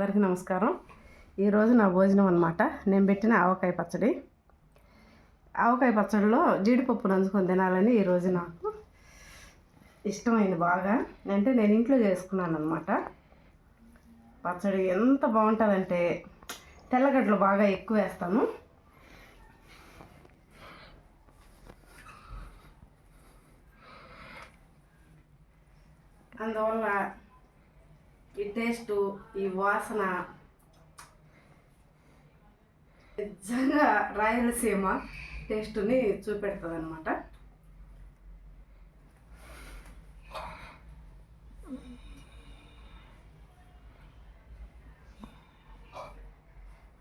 అందరికీ నమస్కారం. ఈరోజు నా భోజనం అనమాట నేను పెట్టిన ఆవకాయ పచ్చడి. ఆవకాయ పచ్చడిలో జీడిపప్పు నంచుకొని తినాలని ఈరోజు నాకు ఇష్టమైంది బాగా. అంటే నేను ఇంట్లో చేసుకున్నాను అనమాట పచ్చడి ఎంత బాగుంటుందంటే తెల్లగడ్డలు బాగా ఎక్కువ వేస్తాను. అందువల్ల ఈ టేస్టు ఈ వాసన. నిజంగా రాయలసీమ టేస్ట్ని చూపెడుతుంది అనమాట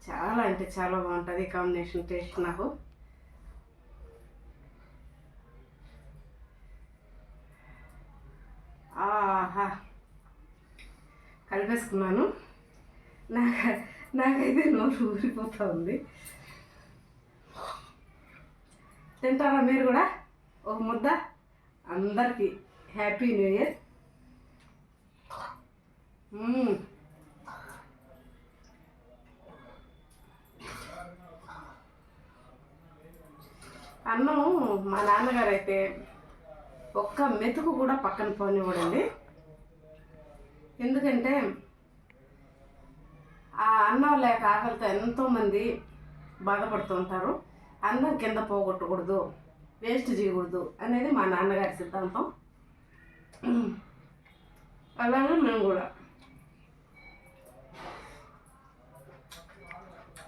చాలా అంటే చాలా బాగుంటుంది కాంబినేషన్ టేస్ట్ నాకు. కలిపేసుకున్నాను నాకు నాకైతే నోరు ఊరిపోతూ ఉంది తింటారా మీరు కూడా? ఒక ముద్ద? అందరికీ హ్యాపీ న్యూ ఇయర్. అన్నం మా నాన్నగారు అయితే ఒక్క మెతుకు కూడా పక్కన పోనివ్వడండి. ఎందుకంటే ఆ అన్నం లేక ఆకలితో ఎంతోమంది బాధపడుతుంటారు అన్నం కింద పోగొట్టకూడదు వేస్ట్ చేయకూడదు అనేది మా నాన్నగారి సిద్ధాంతం. అలాగే మేము కూడా.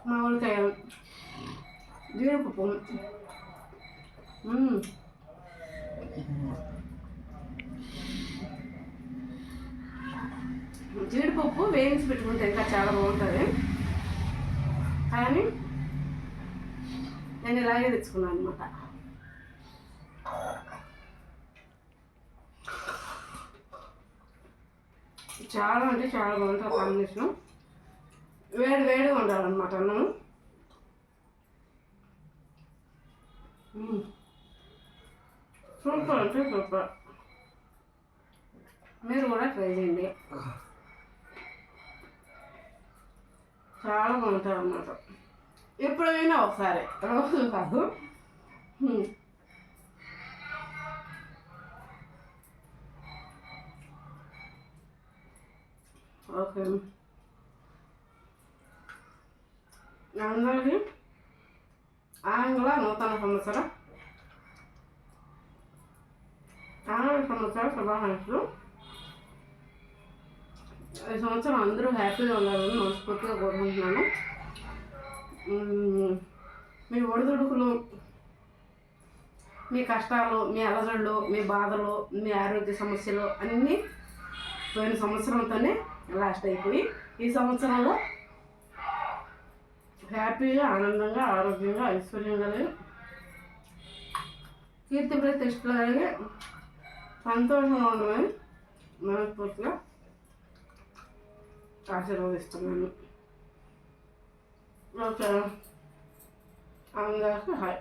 మామిడికాయ జీడిపప్పు. జీడిపప్పు వేయించి పెట్టుకుంటే ఇంకా చాలా బాగుంటుంది. కానీ నేను ఇలాగే తెచ్చుకున్నాను అనమాట చాలా అంటే చాలా బాగుంటుంది కాంబినేషన్. వేడి వేడిగా ఉండాలన్నమాట అన్నం సూపర్ అంటే సూపర్. మీరు కూడా ట్రై చేయండి. చాలా బాగుంటుంది అన్నమాట. ఎప్పుడైనా ఒకసారి. రోజు కాదు. ఓకే. అందరికీ ఆంగ్ల నూతన సంవత్సరం. ఆంగ్ల సంవత్సర శుభాకాంక్షలు. ఈ సంవత్సరం అందరూ హ్యాపీగా ఉండాలని మనస్ఫూర్తిగా కోరుకుంటున్నాను. మీ ఒడిదుడుకులు మీ కష్టాలు మీ అలజడులు మీ బాధలు మీ ఆరోగ్య సమస్యలు అన్నీ పోయిన సంవత్సరంతోనే లాస్ట్ అయిపోయి ఈ సంవత్సరంలో హ్యాపీగా ఆనందంగా ఆరోగ్యంగా ఐశ్వర్యంగా కీర్తి ప్రతిష్టలు కలిగి సంతోషంగా ఉండమని మనస్ఫూర్తిగా ఆశీర్వదిస్తున్నాను ఓకే అందరికీ హాయ్.